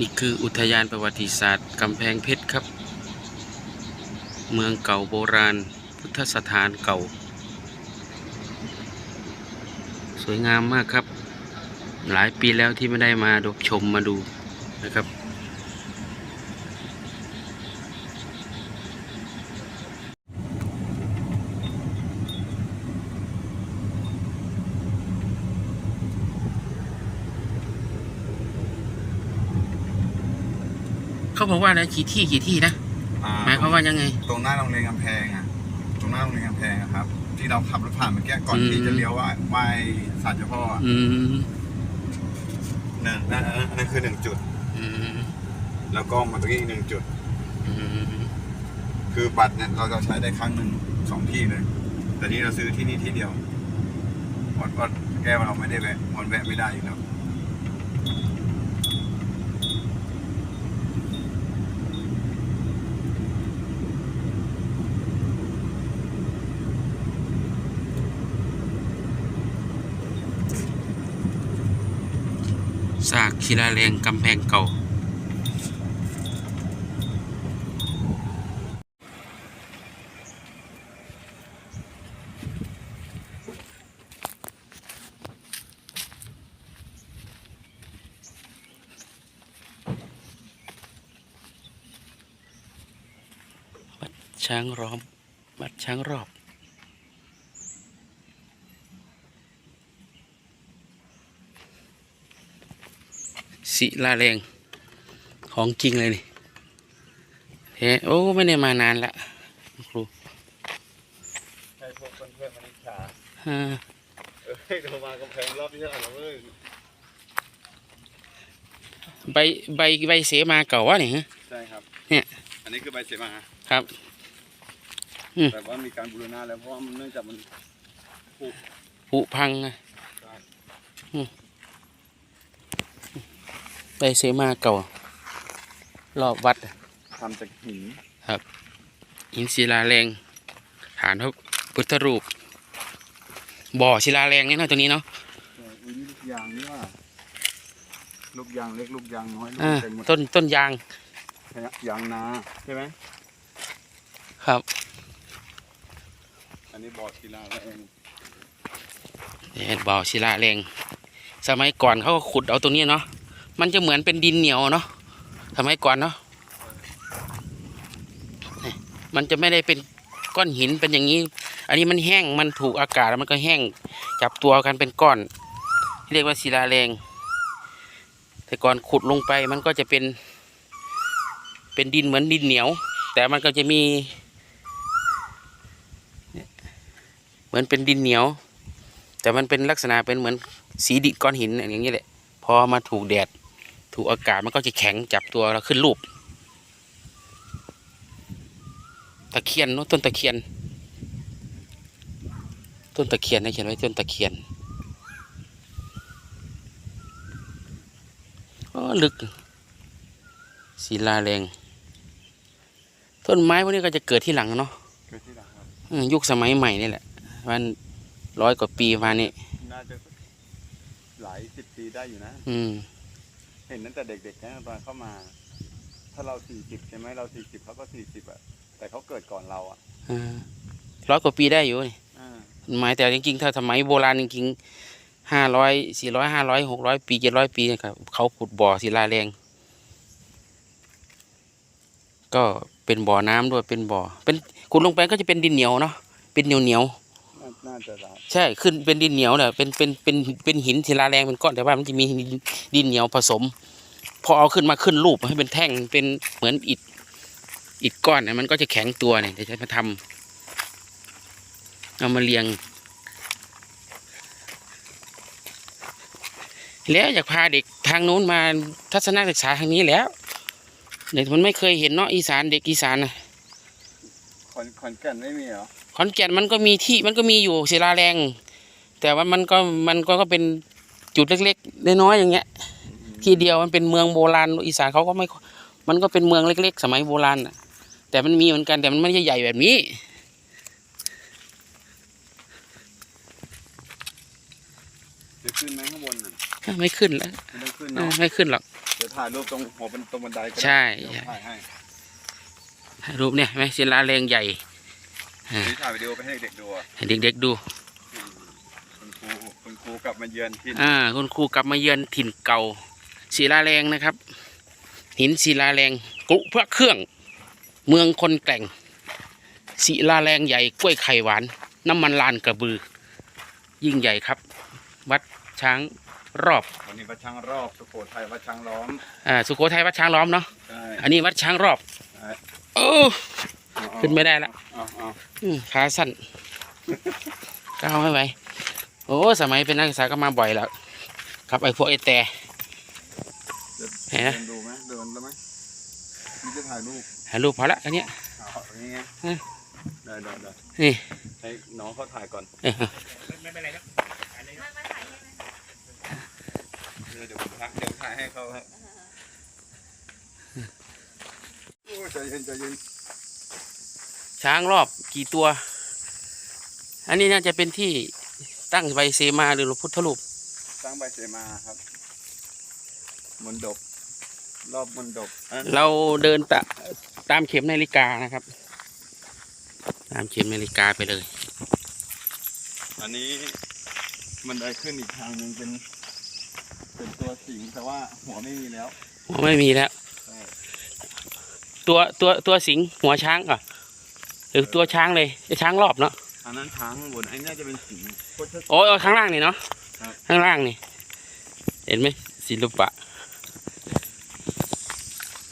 นี่คืออุทยานประวัติศาสตร์กำแพงเพชรครับ เมืองเก่าโบราณ พุทธสถานเก่า สวยงามมากครับ หลายปีแล้วที่ไม่ได้มาดูชมมาดูนะครับ เขาบอกว่าอะไรกี่ที่กี่ที่นะอ่หมายความว่ายังไง ตรงหน้าโรงเรียนกำแพงอะ ตรงหน้าโรงเรียนกำแพงอะครับ ที่เราขับรถผ่านเมื่อกี้ก่อนอืมที่จะเลี้ยวว่าไหว้ศาลเจ้าพ่ออะอืมนั่นนั่นนั่นนั่นคือหนึ่งจุด อืมแล้วก็มาตรงนี้อีกหนึ่งจุด อืมคือบัตรเนี่ยเราจะใช้ได้ครั้งหนึ่งสองที่เลย แต่นี่เราซื้อที่นี่ที่เดียววัดวัดแก้วเราไม่ได้แวะมันแวะไม่ได้อยู่แล้ว ซาก ศิลาแรงกำแพงเก่าวัดช้างร้อมวัดช้างรอบ ศิลาแรงของจริงเลยนี่เฮ้โอ้ไม่ได้มานานละครูใช่พวกเพื่อนๆมานิชาอ่าเอ้ยเรามากำแพงรอบที่เท่าไหร่แล้วเว้ยใบใบใบเสมาเก่าวะเนี่ยฮะใช่ครับเนี่ยอันนี้คือใบเสมาครับแต่ว่ามีการบูรณะแล้วเพราะว่ามันเนื่องจากมันผุพังอะ อืมใบเสมาเก่า รอบวัดอะทำจากหินหินศิลาแรงฐานพระพุทธรูป บ่อศิลาแรงเนี่ยเนาะตรงนี้เนาะแต่อุ้ยนี่ลูกยางนี่ว่าลูกยางเล็กลูกยางน้อยลูกอ่าเต็มหมดต้นต้นยางยางนาใช่ไหมครับ อันนี้บ่อศิลาแล้วเองเห็นบ่อศิลาแรง สมัยก่อนเขาก็ขุดเอาตรงนี้เนาะ มันจะเหมือนเป็นดินเหนียวเนาะสมัยก่อนเนาะมันจะไม่ได้เป็นก้อนหินเป็นอย่างนี้ อันนี้มันแห้งมันถูกอากาศแล้วมันก็แห้งจับตัวกันเป็นก้อน เรียกว่าศิลาแรง แต่ก่อนขุดลงไปมันก็จะเป็น เป็นดินเหมือนดินเหนียว แต่มันก็จะมี เหมือนเป็นดินเหนียว แต่มันเป็นลักษณะเป็นเหมือนสีดิก้อนหินอย่างนี้แหละ พอมาถูกแดด ถูกอากาศมันก็จะแข็งจับตัวเราขึ้นรูป ตะเคียนเนอะต้นตะเคียน ต้นตะเคียนนะเขียนไว้ต้นตะเคียนอ๋อลึกศิลาแรง ต้นไม้พวกนี้ก็จะเกิดที่หลังเนาะเกิดที่หลังครับอืมยุคสมัยใหม่นี่แหละมันร้อยกว่าปีมานี่น่าจะหลายสิบปีได้อยู่นะ อืม เห็นตั้งแต่เด็กๆนะตอนเข้ามา ถ้าเราสี่สิบใช่ไหมเราสี่สิบเขาก็สี่สิบอะแต่เขาเกิดก่อนเราอะร้อยกว่าปีได้อยู่นี่อ่าหมายแต่จริงๆ ถ้าสมัยโบราณจริงๆห้าร้อยสี่ร้อยห้าร้อยหกร้อยปีเจ็ดร้อยปีนะครับเขาขุดบ่อศิลาแรง ก็เป็นบ่อน้ำด้วยเป็นบ่อ เป็นขุดลงไปก็จะเป็นดินเหนียวเนาะเป็นเหนียวเหนียว น่าน่าจะได้ๆใช่ขึ้นเป็นดินเหนียวเนี่ยเป็นเป็นเป็นเป็นหินศิลาแรงเป็นก้อนแต่ว่ามันจะมีดินดินเหนียวผสม พอเอาขึ้นมาขึ้นรูปให้เป็นแท่งเป็นเหมือนอิฐอิฐก้อนเนี่ยมันก็จะแข็งตัวเนี่ยเดี๋ยวจะมาทำเอามาเรียง แล้วอยากพาเด็กทางนู้นมาทัศนศึกษาทางนี้แล้วเด็กมันไม่เคยเห็นเนาะอีสานเด็กอีสานนะขอนขอนแก่นไม่มีเหรอ ขอนแก่นมันก็มีที่มันก็มีอยู่ศิลาแรง แต่ว่ามันก็มันก็ก็เป็นจุดเล็กๆน้อยๆอย่างเงี้ย ที่เดียวมันเป็นเมืองโบราณอีสานเขาก็ไม่ มันก็เป็นเมืองเล็ก ๆ สมัยโบราณน่ะ แต่มันมีเหมือนกันแต่มันไม่ใช่ใหญ่แบบนี้จะขึ้นไหมข้างบนน่ะไม่ขึ้นแล้วไม่ต้องขึ้นเออเนาะไม่ขึ้นหรอกดี๋ยวถ่ายรูปตรงหัวเป็นตรงบันไดก็ได้ใช่ เดี๋ยวถ่ายให้ถ่ายรูปเนี่ยเห็นไหมศิลาแรงใหญ่ นี่ถ่ายวิดีโอไปให้เด็กดูอะให้เด็กๆดู คุณครูคุณครูกลับมาเยือนที่อ่า คุณครูกลับมาเยือนถิ่นเก่าศิลาแรงนะครับ หินศิลาแรงกรุพระเครื่อง เมืองคนแกร่งศิลาแรงใหญ่กล้วยไข่หวาน น้ำมันลานกระบือ ยิ่งใหญ่ครับ วัดช้างรอบวันนี้วัดช้างรอบสุโขทัยวัดช้างล้อมอ่าสุโขทัยวัดช้างล้อมเนาะใช่อันนี้วัดช้างรอบใช่โอ้เอาเอา ขึ้นไม่ได้ละเอาเอาอืมขาสั้นก้าวไม่ไหวโอ้ สมัยเป็นนักศึกษาก็มาบ่อยแล้ว ครับไอ้พวกไอ้แต่เดี๋ยวเห็นไหมเดินดูไหมเดินแล้วไหมนี่จะถ่ายรูปถ่ายรูปพอละอันเนี้ยเอาอย่างงี้ไงฮะได้ได้ได้นี่ให้น้องเขาถ่ายก่อนเอ้ยเดี๋ยวเดี๋ยวผมถ่ายเดี๋ยวถ่ายให้เขาครับโอ้ยใจเย็นใจเย็น ช้างรอบกี่ตัว อันนี้น่าจะเป็นที่ตั้งใบเสมาหรือพระพุทธรูปสร้างใบเสมาครับมนดบรอบมนดบอะเราเดินตะตามเข็มนาฬิกานะครับ ตามเข็มนาฬิกาไปเลย อันนี้มันได้ขึ้นอีกทางหนึ่งเป็น เป็นตัวสิงแต่ว่าหัวไม่มีแล้วหัวไม่มีแล้วใช่ตัวตัวตัวสิงห์หัวช้างอะ หรือตัวช้างเลยจะช้างรอบเนาะอันนั้นช้างข้างบนไอ้น่าจะเป็นสิงโคตรโอ้ยเอาข้างล่างนี่เนาะครับข้างล่างนี่ เห็นไหมศิลปะ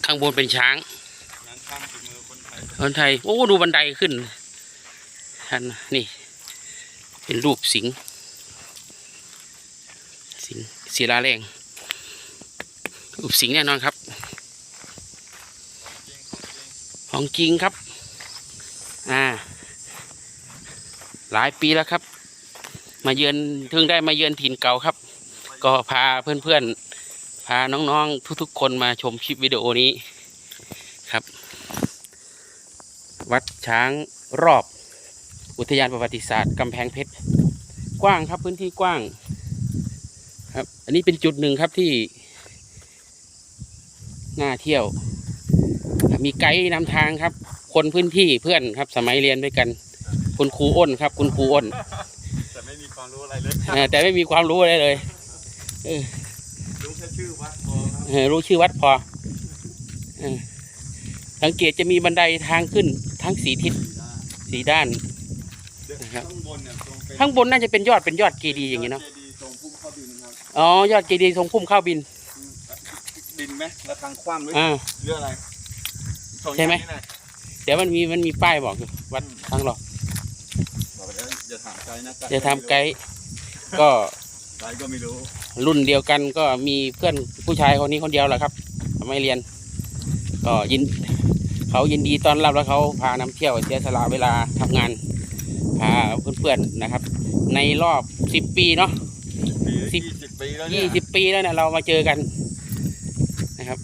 ข้างบนเป็นช้างงานช่างฝีมือคนไทยคนไทยโอ้ดูบันไดขึ้นท่านนี่ เป็นรูปสิงห์สิงห์ศิลาแรงรูปสิงห์แน่นอนครับ ของจริงครับ อ่า หลายปีแล้วครับ มาเยือนเพิ่งได้มาเยือนถิ่นเก่าครับ ก็พาเพื่อนๆ พาน้องๆ ทุกๆ คนมาชมคลิปวิดีโอนี้ครับ วัดช้างรอบ อุทยานประวัติศาสตร์กำแพงเพชรกว้างครับพื้นที่กว้างครับ อันนี้เป็นจุดหนึ่งครับที่น่าเที่ยว มีไกด์นำทางครับ คนพื้นที่เพื่อนครับสมัยเรียนด้วยกัน คุณครูอ้นครับ คุณครูอ้น แต่ไม่มีความรู้อะไรเลยเออแต่ไม่มีความรู้อะไรเลยรู้แค่ชื่อวัดพอครับเออรู้ชื่อวัดพอเออสังเกตจะมีบันไดทางขึ้นทั้งสีทิศสีด้าน เดี๋ยวนะครับ ข้างบนเนี่ยตรงเป็นข้างบนน่าจะเป็นยอดเป็นยอดเจดีย์อย่างนี้เนาะ จดีย์ตรงพุ่มเข้าดินครับอ๋อ ยอดเจดีย์ทรงพุ่มเข้าบิน อืมดินไหมแล้วทางคว่ำหรืออ่า เรื่องอะไรสองใช่ไหมอย่างนี่แะเดี๋ยวมันมีมันมีป้ายบอกอยู่วัดทางหรอกบอก ไปแล้วอย่าถามไกด์นะเดี๋ยวทำไกด์ก็ไกด์ก็ไม่รู้ รุ่นเดียวกันก็มีเพื่อนผู้ชายคนนี้คนเดียวแหละครับทำไมเรียน ก็ยินเขายินดีต้อนรับแล้วเขาพานำเที่ยวเสียสละเวลาทำงานพาเพื่อนๆนะครับ ในรอบสิบปีเนาะปีสิบยี่สิบปีแล้วเนี่ยี่ยสิบปีแล้วเนี่ยเรามาเจอกันนะครับ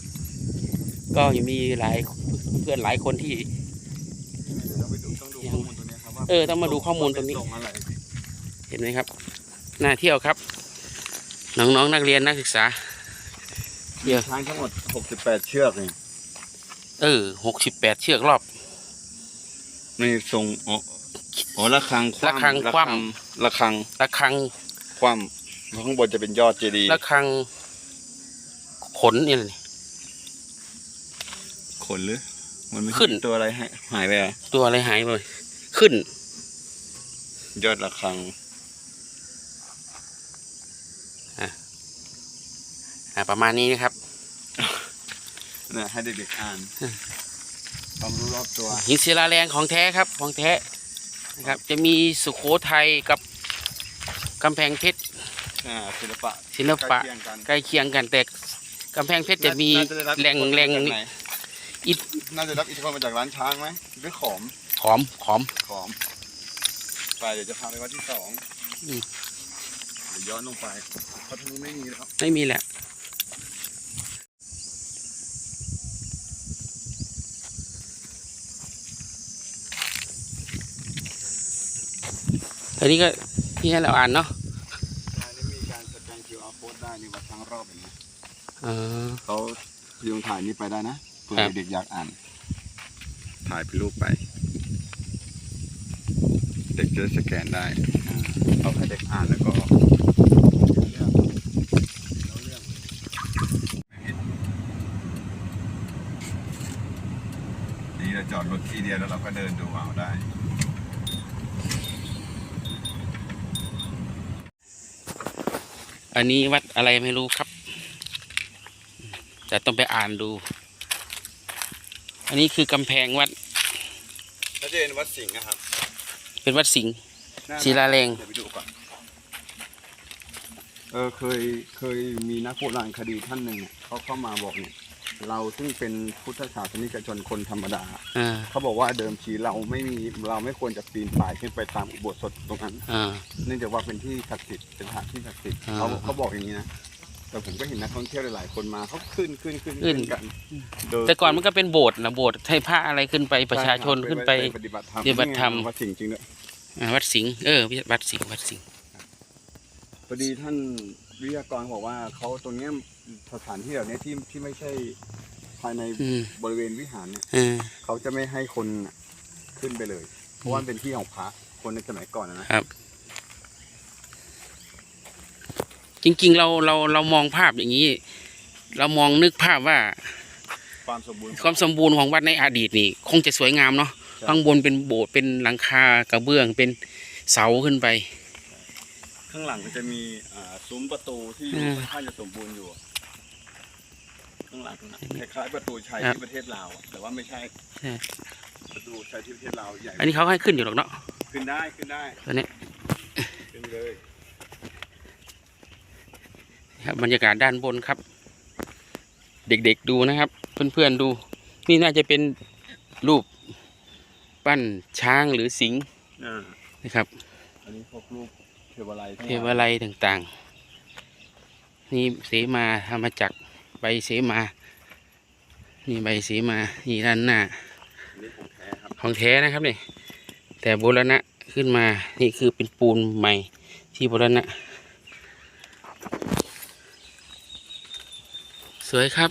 ก็ยังมีหลายเพื่อนหลายคนที่ เดี๋ยวเราไปดูต้องดูข้อมูลตัว เนี้ยครับว่าเออต้องมาดูข้อมูลตรงนี้ส่งอะไรเห็นไหมครับน่าเที่ยวครับ น้องๆนักเรียนนักศึกษาเดี๋ยวช้างทั้งหมดหกสิบแปดเชือกนี่เออหกสิบแปดเชือกรอบนี่ทรงอ๋ออ๋อระฆังระฆังคว่ระฆังระฆังคว่ำข้างบนจะเป็นยอดเจดีย์ระฆัง ขนนี่เลยขนหรือมันไม่ขึ้นตัวอะไรหายหายไปอะตัวอะไรหายไปขึ้น ยอดระฆังอ่าประมาณนี้นะครับเนี่ยให้เด็กๆอ่านความรู้รอบตัว หินศิลาแรงของแท้ครับ ของแท้นะครับ จะมีสุโขทัยกับกำแพงเพชรอ่าศิลปะศิลปะใกล้เคียงกันใกล้เคียงกันแต่กำแพงเพชรจะมีน่าได้รับแหล่งอิทธิพลแหล่งมาจากไหนอิฐน่าจะรับอิทธิพลมาจากร้านช้างไหมหรือขอม ขอม ขอมขอม ไปเดี๋ยวจะพาไปวัดที่สองอืม เดี๋ยวย้อนลงไปพัทลุงไม่มีแล้วไม่มีแหละ อันนี้ก็ที่ให้เราอ่านเนาะอันนี้มีการสแกน QR code ได้ในวัดช้างรอบเห็นไหมออ๋อเขาพยุงถ่ายนี้ไปได้นะเผื่อครับ เด็กอยากอ่าน ถ่ายเป็นรูปไป เด็กจะสแกนได้เอาให้เด็กอ่านแล้วก็เรื่องเรื่องนี่เราจอดรถที่เดียวแล้วเราก็เดินดูเอาได้อันนี้วัดอะไรไม่รู้ครับ แต่ต้องไปอ่านดู อันนี้คือกำแพงวัดถ้าจะเป็นวัดสิงห์นะครับ เป็นวัดสิงห์หน้ศิลาแรง เดี๋ยวไปดูก่อนเออเคยเคยมีนักโบราณคดีท่านหนึ่งอะเขาเข้ามาบอกเนี่ยเราซึ่งเป็นพุทธศาสนิกชนคนธรรมดา อ่า เขาบอกว่าเดิมทีเราไม่มีเราไม่ควรจะปีนป่ายขึ้นไปตามอุโบสถตรงนั้น อ่า เนื่องจากว่าเป็นที่ศักดิ์สิทธิ์เป็นสถานที่ศักดิ์สิทธิ์อ่าเขาเขาบอกอย่างนี้นะ แต่ผมก็เห็นนักท่องเที่ยวหลายๆคนมาเขาขึ้นขึ้นขึ้นขึ้นกันโดยแต่ก่อนมันก็เป็นโบสถ์นะโบสถ์ให้พระอะไรขึ้นไปประชาชนใครับขึ้นไปปฏิบัติธรรมปฏิบัติธรรมนี่ไงวัดสิงห์จริงด้วยอ่าวัดสิงห์เออวัดสิงห์วัดสิงห์พอดีท่านวิทยากรบอกว่าเขาตรงเนี้ยสถานที่เหล่านี้ที่ที่ไม่ใช่ภายในอืมบริเวณวิหารเนี่ยเออเขาจะไม่ให้คนขึ้นไปเลย เพราะว่ามันเป็นที่ของพระคนในสมัยก่อนนะนะครับ จริง ๆ เราเราเรามองภาพอย่างนี้ เรามองนึกภาพว่าความสมบูรณ์ความสมบูรณ์ของวัดในอดีตนี่ คงจะสวยงามเนาะข้างบนเป็นโบสถ์เป็นหลังคากระเบื้องเป็นเสาขึ้นไป ข้างหลังก็จะมีอ่าซุ้มประตูที่อืมค่อนข้างจะสมบูรณ์อยู่ ข้างหลังคล้ายๆประตูชัยครับที่ประเทศลาวอะแต่ว่าไม่ใช่ใช่ ประตูชัยที่ประเทศลาวใหญ่อันนี้เขาให้ขึ้นอยู่หรอกเนาะขึ้นได้ขึ้นได้ ตอนนี้ขึ้นเลย ครับบรรยากาศด้านบนครับ เด็กๆดูนะครับ เพื่อนๆดู นี่น่าจะเป็นรูปปั้นช้างหรือสิงห์อ่านะครับอันนี้พวกรูปเทวาลัยทั้งเทหลายวไลยต่างๆ นี่เสมาธรรมจักรใบเสมา นี่ใบเสมา นี่ด้านหน้าอันนี้ของแท้ครับของแท้นะครับนี่แต่โบรณะขึ้นมา นี่คือเป็นปูนใหม่ที่โบรณะส วยครับ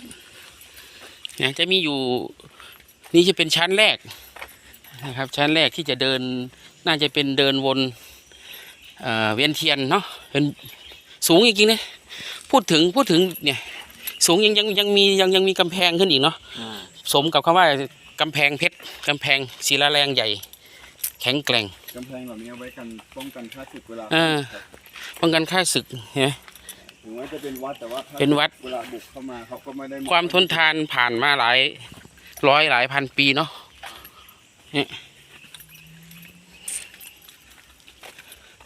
นะจะมีอยู่นี่จะเป็นชั้นแรกนะครับ ชั้นแรกที่จะเดินน่าจะเป็นเดินวนเอ่อเวียนเทียนเนาะเป็นสูงจริงๆนะพูดถึงพูดถึงเนี่ย สูงยังยังยังมียังยังมีกำแพงขึ้นอีกเนาะอ่าสมกับคำว่ากำแพงเพชรกำแพงศิลาแรงใหญ่ แข็งแกร่งกำแพงเหล่านี้เอาไว้กันป้องกันค่าศึกเวลาอ่าครับป้องกันค่าศึกเห็นไหม ถึงแม้จะเป็นวัดแต่ว่าถ้าเป็นวัด เวลาบุกเข้ามาเขาก็ไม่ได้ความทนทานผ่านมาหลายร้อยหลายพันปีเนาะเนี่ย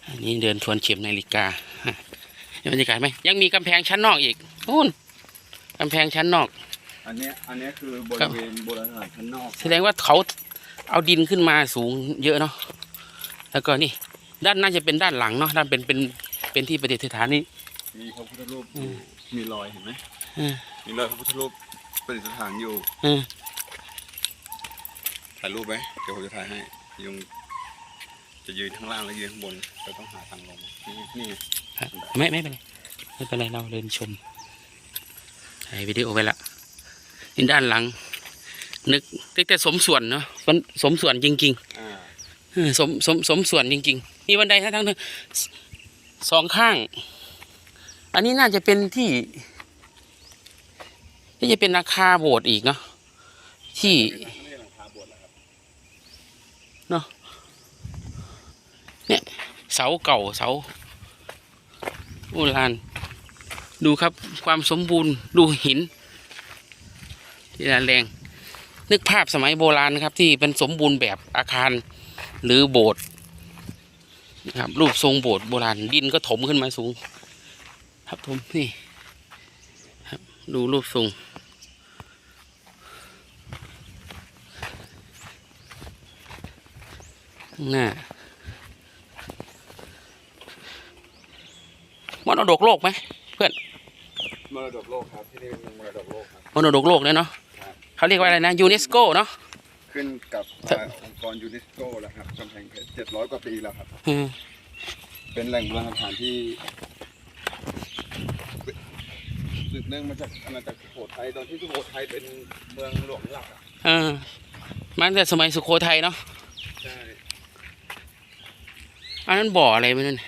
อันนี้เดินทวนเข็มนาฬิกาฮะเห็นบรรยากาศไหมยังมีกำแพงชั้นนอกอีกนู่นกำแพงชั้นนอก อันเนี้ยอันเนี้ยคือบครัริบเวณโบราณสถานชั้นนอก แสดงว่าเขาเอาดินขึ้นมาสูงเยอะเนาะแล้วก็นี่ ด้านน่าจะเป็นด้านหลังเนาะด้านเป็นเป็นเป็นที่ประดิษฐานนี่ มีพระพุทธรูปอืมมีรอยเห็นไหมอืมมีรอยพระพุทธรูปประดิษฐานอยู่อืมถ่ายรูปไหมเดี๋ยวผมจะถ่ายให้ยุงจะยืนข้างล่างแล้วยืนข้างบนเราต้องหาทางลงนี่นี่ไงครับไม่ไม่เป็นไรไม่เป็นไรเราเดินชมถ่ายวิดีโอไว้ละนี่ด้านหลัง นึกนึกแต่สมส่วนเนาะมันสมส่วนจริงอ่าๆเออสมสมสมส่วนจริง ๆ มีบันไดทั้งทั้งสสองข้าง อันนี้น่าจะเป็นที่นี่จะเป็นอาคาโบสถ์อีกเนาะที่ไม่ใช่หลังคาโบสถ์แล้วครับเสาเก่าเสาโบราณดูครับความสมบูรณ์ดูหินที่แรงนึกภาพสมัยโบราณนะครับ ที่เป็นสมบูรณ์แบบอาคารหรือโบสถ์นะครับรูปทรงโบสถ์โบราณดินก็ถมขึ้นมาสูง ครับผมนี่ครับดูรูปทรงข้างหน้ามรดกโลกไหมมรดกโลกครับที่นี่เป็นมรดกโลกครับ มรดกโลกเลยเนาะครับเขาเรียกว่าอะไรนะยูเนสโกเนาะขึ้นกับครับอ่าองค์กรยูเนสโกแล้วครับกำแพงเพชรเจ็ดร้อยกว่าปีแล้วครับ อืมเป็นแหล่งโบราณสถานที่ สืบเนื่องมาจากอาณาจักรสุโขทัยตอนที่สุโขทัยเป็นเมืองหลวงหลักอะเออมาตั้งแต่สมัยสุโขทัยเนาะใช่อันนั้นบ่ออะไรไม่รู้นะ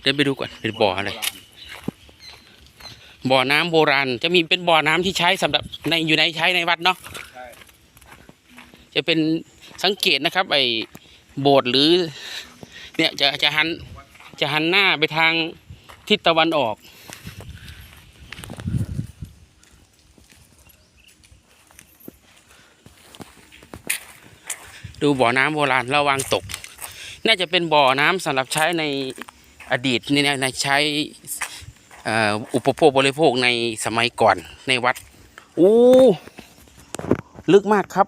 เดินไปดูก่อนเป็นบ่ออะไรบ่อน้ำโบราณ จะมีเป็นบ่อน้ำที่ใช้สำหรับในอยู่ในใช้ในวัดเนาะใช่จะเป็นสังเกตนะครับ ไอ้โบสถ์หรือ เนี่ยจะจะหันจะหันหน้าไปทาง ทิศตะวันออก ดูบ่อน้ำโบราณระวังตก น่าจะเป็นบ่อน้ำสำหรับใช้ในอดีตนี่นะในใช้อ,อุปโภคบริโภคในสมัยก่อนในวัดอู้ลึกมากครับ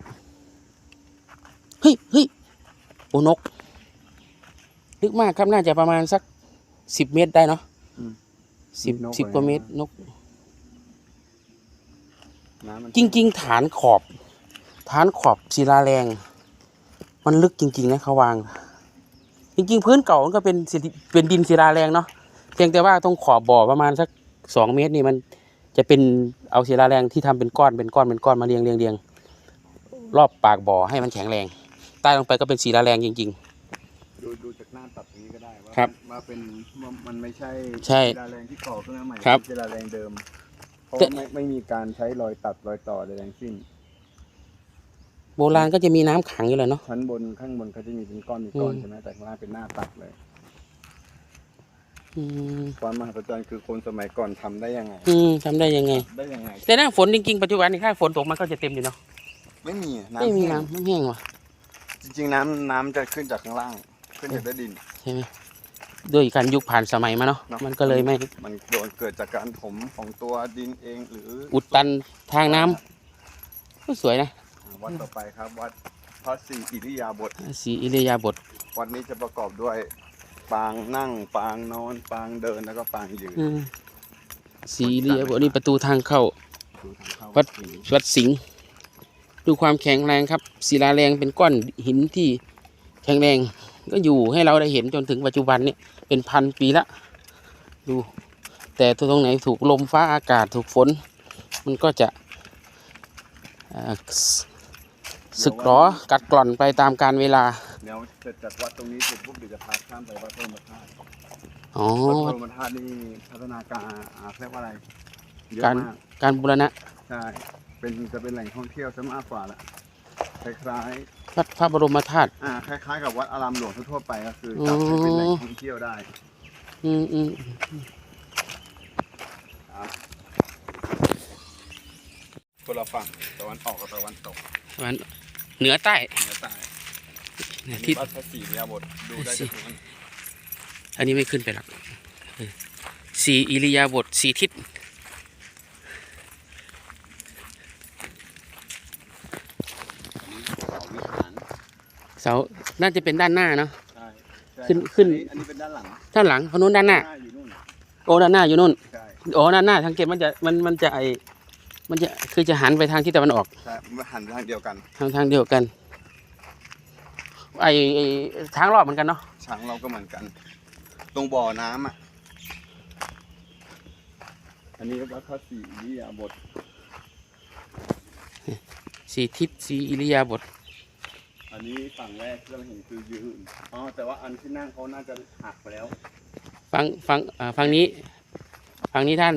เฮ้ยเฮ้ยโอ้นก ลึกมากครับน่าจะประมาณสักสิบเมตรได้เนาะ สิบสิบกว่าเมตรนก น้ำมันจริง ๆ ฐานขอบ ฐานขอบศิลาแรง มันลึกจริง ๆ นะเขาวาง จริง ๆ พื้นเก่ามันก็เป็นศิลเป็นดินศิลาแรงเนาะเพียงแต่ว่าตรงขอบบ่อประมาณสักสองเมตรนี่มันจะเป็นเอาศิลาแรงที่ทำเป็นก้อนเป็นก้อนเป็นก้อนมาเรียงเรียงเรียงรอบปากบ่อให้มันแข็งแรง ใต้ลงไปก็เป็นศิลาแรงจริง ดูดูจากหน้าตัดตรงนี้ก็ได้ว่าครับว่าเป็นว่ามันไม่ใช่ใช่ศิลาแรงที่ก่อขึ้นมาใหม่ครับเป็นศิลาแรงเดิมเพราะแต่ว่าไม่ไม่มีการใช้รอยตัดรอยต่อใดทั้งสิ้นๆโบราณก็จะมีน้ำขังอยู่เลยเนาะ ชั้นบนข้างบนเขาจะมีเป็นก้อนเป็นก้อนอืม ใช่ไหมแต่ข้างล่างเป็นหน้าตัดเลย อืมความมหัศจรรย์คือคนสมัยก่อนทำได้ยังไง อืมทำได้ยังไง ได้ยังไง แต่หน้าฝนจริงๆปัจจุบันนี่ถ้าฝนตกมันก็จะเต็มอยู่เนาะไม่มีน้ำไม่มีแห้งน้ำมันแห้งว่ะจริงๆน้ำน้ำจะขึ้นจากข้างล่าง ขึ้นจากใต้ดิน ใช่ไหมด้วยการยุคผ่านสมัยมาเนาะเนอะมันก็เลยไม่มันโดนเกิดจากการถมของตัวดินเองหรืออุดตันทางน้ำก็สวยนะวัดต่อไปครับ วัดพระศรีอิริยาบถสีอิริยาบถวัดนี้จะประกอบด้วย ปางนั่ง ปางนอน ปางเดินแล้วก็ปางยืนอืมสีอิริยาบถนี่ประตูทางเข้า ดูทางเข้าวัด ศรีวัดสิงห์ดูความแข็งแรงครับศิลาแรงเป็นก้อนหินที่แข็งแรง ก็อยู่ให้เราได้เห็นจนถึงปัจจุบันนี้เป็นพันปีละ ดู แต่ตรงไหนถูกลมฟ้าอากาศถูกฝน มันก็จะเอ่อสึกหรอกัดกร่อนไปตามการเวลาเดี๋ยวเสร็จจากวัดตรงนี้เสร็จปุ๊บเดี๋ยวจะพาข้ามไปวัดพระบรมธาตุอ๋อวัดพระบรมธาตุนี่พัฒนาการอ่าเรียกว่าอะไรเยอะการมากการบูรณะใช่เป็นจะเป็นแหล่งท่องเที่ยวซะมากกว่าละคล้าย วัดพระบรมธาตุๆอ่าคล้ายๆกับวัดอารามหลวงทั่วๆไปก็คือจับให้เป็นแหล่งท่องเที่ยวได้อืมอืมครับคนละฝั่งตะวันออกกับตะวันตกวันเหนือใต้เหนือใต้เนี่ยนี่ ที่วัดพระศรีริยาบทดูได้จากตรงนั้นอันนี้ไม่ขึ้นไปหรอกเออสีอิริยาบถสีทิศ เขาวิหาร เสาน่าจะเป็นด้านหน้าเนาะ ใช่ใช่ขึ้นขึ้น อันนี้เป็นด้านหลังด้านหลังคนนู้นด้านหน้าอยู่นู่นโอ้ด้านหน้าอยู่นู่นใช่โอ้ด้านหน้าทางเก็บมันจะมันมันจะไอมันจะคือจะหันไปทางทิศตะวันออก ใช่มันหันทางเดียวกันทางทางเดียวกัน ไอไอทางรอบเหมือนกันเนาะช้างเราก็เหมือนกัน ตรงบ่อน้ำอะ อันนี้วัดพระศรีริยาบท สีทิศสีอิริยาบถ อันนี้ฝั่งแรกที่เราเห็นคือยืน อ๋อ แต่ว่าอันที่นั่งเขาน่าจะหักไปแล้ว ฟังฟังอ่าฟังนี้ ฟังนี้ท่าน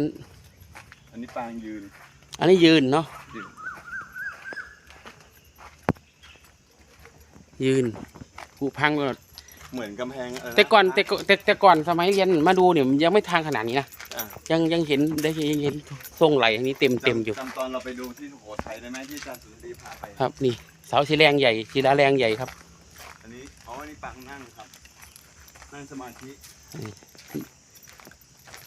อันนี้ปางยืน อันนี้ยืนเนาะยืน ยืนผูพังไปหมดเหมือนกำแพงะไรแต่ก่อนแต่ก่อนแต่แต่ก่อนสมัยเรียนมาดูเนี่ยมันยังไม่ทางขนาดนี้นะอะยังยังเห็นได้ยังเห็นทรงไหลทางนี้เต็มเต็มอยู่จำตอนเราไปดูที่สุโขทัยได้ไหมที่อาจารย์สุนทรีพาไป ครับนี่ เสาสีแรงใหญ่ศิลาแรงใหญ่ครับอันนี้อ๋ออันนี้ปางนั่งครับ นั่งสมาธิ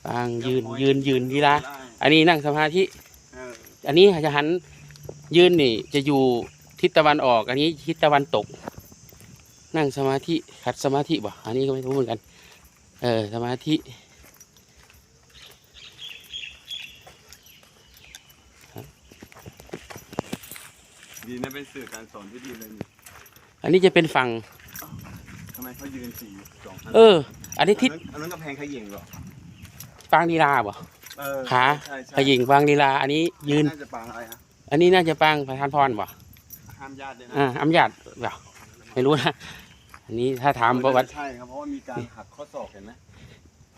ปางยืนยืนยืนลีลาได้อันนี้นั่งสมาธิเอออันนี้จะหันยืนนี่จะอยู่ทิศตะวันออก อันนี้ทิศตะวันตก นั่งสมาธิขัดสมาธิบ่อันนี้ก็ไม่รู้เหมือนกัน เออสมาธิ ดีนะเป็นสื่อการสอนที่ดีเลยนี่อันนี้จะเป็นฝั่ง ทำไมเขายืนสี่สองเออ อันนี้ทิศอันนั้นกำแพงเขย่งเหรอปางลีลาบ่เออขาใช่ใช่พยิงปางลีลา อันนี้ยืนน่าจะปางอะไรฮะอันนี้น่าจะปางประธานพรบ่ห้ามญาติด้วยนะอ่าอำยาดบ่ไม่รู้นะ อันนี้ถ้าถามประวัติ ใช่ครับ เพราะว่ามีการหักข้อศอกเห็นไหม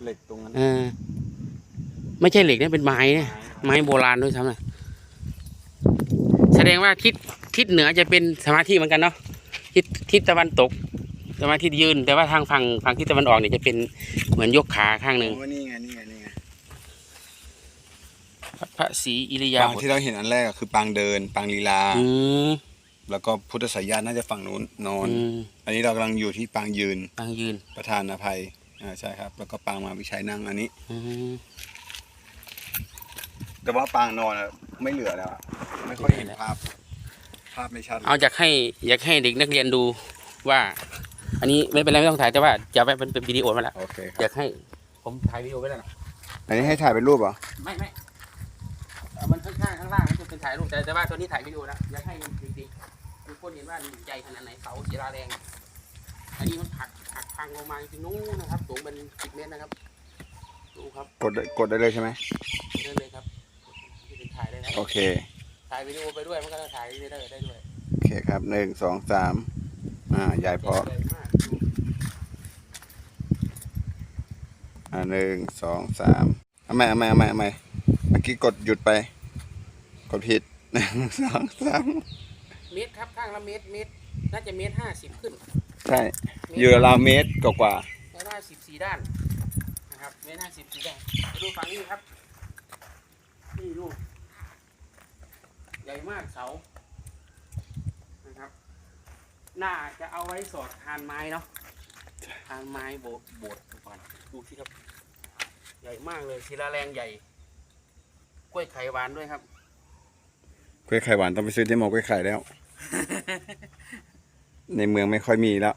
เหล็กตรงนั้นเออ ไม่ใช่เหล็กนะเป็นไม้เนี่ยไม้โบราณด้วยซ้ำนะ แสดงว่าทิศทิศเหนือจะเป็นสมาธิเหมือนกันเนาะทิศทิศตะวันตกสมาธิยืน แต่ว่าทางฝั่งฝั่งทิศตะวันออกเนี่ยจะเป็นเหมือนยกขาข้างหนึ่งโอ้นี่ไงนี่ไงนี่ไงพระศรีอิริยาปางบถที่เราเห็นอันแรกอะคือปางเดิน ปางลีลา อืม แล้วก็พุทธสายญาติน่าจะฝั่งนู้นนอน อืม อันนี้เรากำลังอยู่ที่ปางยืน ปางยืนประธานอภัยอ่าใช่ครับ แล้วก็ปางมาวิชัยนั่งอันนี้ อืม แต่ว่าปางนอนอะไม่เหลือแล้วอะไม่ค่อยเห็นภาพ ภาพไม่ชัดเลยเอาอยากให้อยากให้เด็กนักเรียนดูว่า อันนี้ไม่เป็นไรไม่ต้องถ่ายแต่ว่าจะไปเป็นเป็นวิดีโอมาแล้วโอเคคอรับยากให้ผมถ่ายวิดีโอไว้แล้วนะอันนี้ให้ถ่ายเป็นรูปเหรอไม่ไม่เอามันข้างๆข้างล่างมันจะเป็นถ่ายรูปแต่แต่ว่าตัวนี้ถ่ายวิดีโอนะอยากให้มันจริงๆทุกคนเห็นว่ามันใหญ่ขนาดไหนเสาศิลาแรง อันนี้มันหักหักพังลงมาจริงๆนู้นนะครับสูงเป็นสิบเมตรนะครับดูครับกดได้กดได้เลยใช่ไหม เดินเลยครับที่เป็น ถ่ายได้แล้วโอเค ถ่ายวิดีโอไปด้วยมันก็จะถ่ายได้ได้ด้วยโอเคครับหนึ่งสองสามอ่าใหญ่พอใหญ่มากดูอ่าหนึ่งสองสามเอาใหม่เอาใหม่เอาใหม่เอาใหม่เมื่อกี้กดหยุดไป กดผิดหนึ่งสองสามเมตรครับข้างละเมตรเมตรน่าจะเมตรห้าสิบขึ้นใช่อยู่ราวๆเมตรกว่าเมตรห้าสิบสี่ด้านนะครับเมตรห้าสิบสี่ด้านไปดูฝั่งนี้ครับนี่ลูก ใหญ่มากเสานะครับ น่าจะเอาไว้สอดคานไม้เนาะคานไม้โบสถ์โบสถ์ก่อนดูที่ครับ ใหญ่มากเลยศิลาแรงใหญ่ กล้วยไข่หวานด้วยครับๆกล้วยไข่หวานต้องไปซื้อที่มอกล้วยไข่แล้ว ในเมืองไม่ค่อยมีแล้ว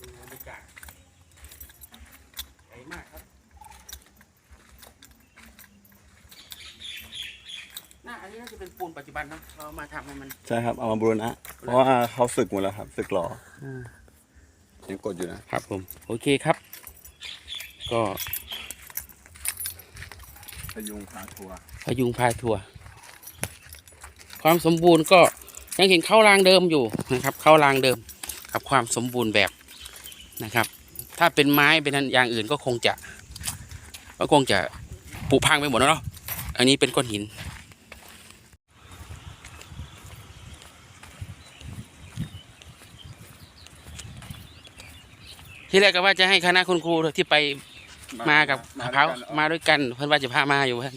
ดูบรรยากาศใหญ่มากครับน่าอันนี้น่าจะ เป็นปูนปัจจุบันเนอะเรามาทำให้มันใช่ครับเอามาบูรณะเพราะว่าเขาสึกหมดแล้วครับสึกหล่อยังกดอยู่นะครับผม โอเคครับ ก็พยุงพาทัวร์พยุงพายทัวร์ความสมบูรณ์ก็ยังเห็นเข้ารางเดิมอยู่นะครับ เข้ารางเดิมกับความสมบูรณ์แบบนะครับ ถ้าเป็นไม้เป็นอย่างอื่นก็คงจะ ก็คงจะผุพังไปหมดแล้วเนาะอันนี้เป็นก้อนหิน ที่แรกก็ว่าจะให้คณะคุณครูที่ไปมากับเขามาด้วยกันเพื่อนว่าจะพามาอยู่เพื่อน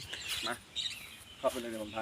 เข้าไปเลยเดี๋ยวผมถ่าย